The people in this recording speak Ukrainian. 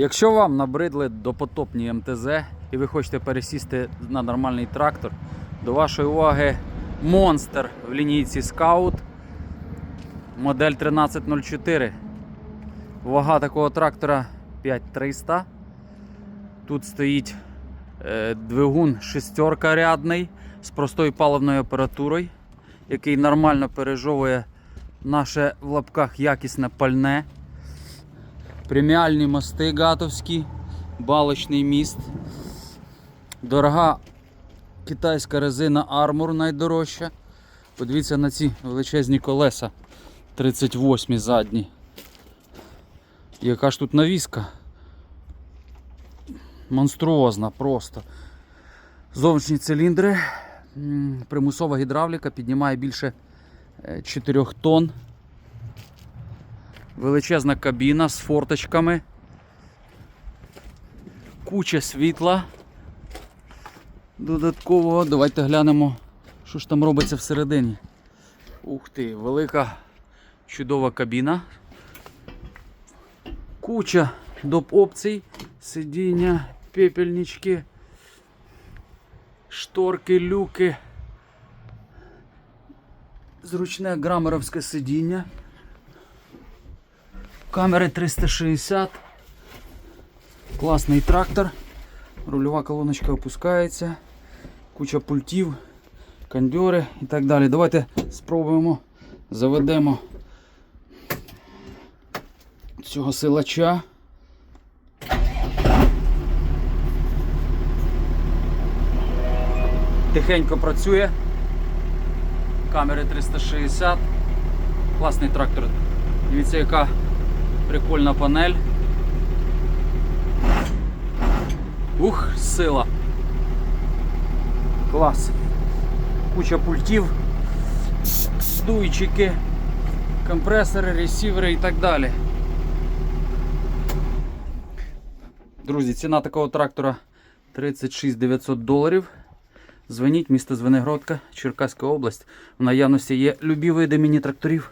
Якщо вам набридли допотопні МТЗ і ви хочете пересісти на нормальний трактор, до вашої уваги монстр в лінійці Scout модель 1304. Вага такого трактора 5300. Тут стоїть е, двигун шестерка рядний з простою паливною апаратурою, який нормально пережовує наше в лапках якісне пальне. Преміальні мости гатовські, балочний міст. Дорога китайська резина Armor найдорожча. Подивіться на ці величезні колеса 38 задні. Яка ж тут навіска? Монструозна просто. Зовнішні циліндри, примусова гідравліка піднімає більше 4 тонн. Величезна кабіна з форточками. Куча світла. Додаткового. Давайте глянемо, що ж там робиться всередині. Ух ти, велика чудова кабіна. Куча доп опцій, сидіння, пепельнички, шторки, люки. Зручне грамеровське сидіння. Камери 360. Класний трактор. Рульова колоночка опускається. Куча пультів, кондьори і так далі. Давайте спробуємо, заведемо цього силача. Тихенько працює. Камери 360. Класний трактор. Дивіться, яка прикольна панель. Ух, сила. Клас. Куча пультів, дуйчики, компресори, ресівери і так далі. Друзі, ціна такого трактора 36 900 доларів. Дзвоніть, місто Звенигородка, Черкаська область. В наявності є любі види міні-тракторів.